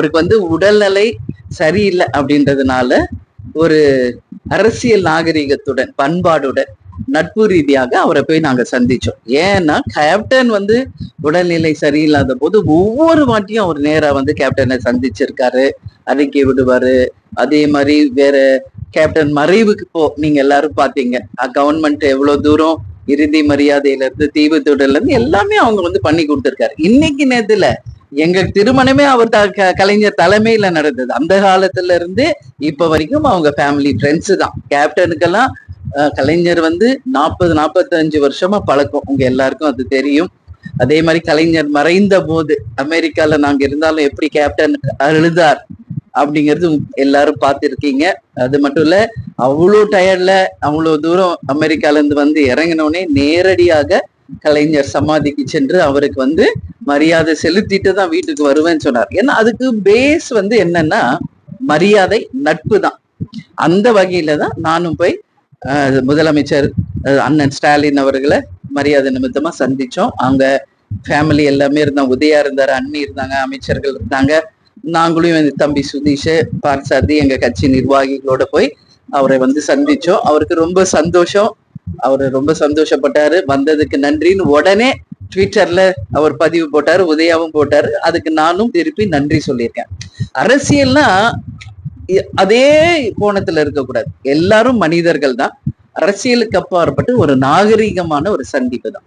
அவருக்கு வந்து உடல்நிலை சரியில்லை அப்படின்றதுனால ஒரு அரசியல் நாகரிகத்துடன் பண்பாடுடன் நட்பு ரீதியாக அவரை போய் நாங்க சந்திச்சோம். ஏன்னா கேப்டன் வந்து உடல்நிலை சரியில்லாத போது ஒவ்வொரு வாட்டியும் அவர் நேரா வந்து கேப்டனை சந்திச்சிருக்காரு. அறிக்கை விடுவாரு. அதே மாதிரி வேற கேப்டன் மறைவுக்கு போ நீங்க எல்லாரும் பாத்தீங்க. கவர்மெண்ட் எவ்வளவு தூரம் இறுதி மரியாதையில இருந்து தீவு தொடர்ல இருந்து எல்லாமே அவங்க வந்து பண்ணி கொடுத்துருக்காரு. இன்னைக்கு நேரத்துல எங்க திருமணமே அவர் த- க- கலைஞர் தலைமையில நடந்தது. அந்த காலத்துல இருந்து இப்ப வரைக்கும் அவங்க ஃபேமிலி ஃப்ரெண்ட்ஸ் தான். கேப்டனுக்கெல்லாம் கலைஞர் வந்து நாற்பது நாற்பத்தஞ்சு வருஷமா பழக்கம். உங்க எல்லாருக்கும் அது தெரியும். அதே மாதிரி கலைஞர் மறைந்த போது அமெரிக்கால நாங்க இருந்தாலும் எப்படி கேப்டன் அழுதார் அப்படிங்கிறது எல்லாரும் பார்த்துருக்கீங்க. அது மட்டும் இல்ல அவ்வளோ டயர்ட்ல அவ்வளோ தூரம் அமெரிக்கால இருந்து வந்து இறங்கினோடனே நேரடியாக கலைஞர் சமாதிக்கு சென்று அவருக்கு வந்து மரியாதை செலுத்திட்டு தான் வீட்டுக்கு வருவேன்னு சொன்னார். ஏன்னா அதுக்கு பேஸ் வந்து என்னன்னா மரியாதை நட்பு தான். அந்த வகையில தான் நானும் போய் முதலமைச்சர் அண்ணன் ஸ்டாலின் அவர்களை மரியாதை நிமித்தமா சந்திச்சோம். அவங்க ஃபேமிலி எல்லாமே இருந்தாங்க. உதயா இருந்தாரு அண்ணி இருந்தாங்க அமைச்சர்கள் இருந்தாங்க. நாங்களும் என் தம்பி சுதீஷ் பார்சாதி எங்க கட்சி நிர்வாகிகளோட போய் அவரை வந்து சந்திச்சோம். அவருக்கு ரொம்ப சந்தோஷம். அவரு ரொம்ப சந்தோஷப்பட்டாரு. வந்ததுக்கு நன்றின்னு உடனே ட்விட்டர்ல அவர் பதிவு போட்டாரு உதயாவும் போட்டாரு. அதுக்கு நானும் திருப்பி நன்றி சொல்லியிருக்கேன். அரசியல்னா அதே கோணத்துல இருக்கக்கூடாது. எல்லாரும் மனிதர்கள் தான் அரசியலுக்கு அப்பாற்பட்டு ஒரு நாகரிகமான ஒரு சந்திப்பு தான்.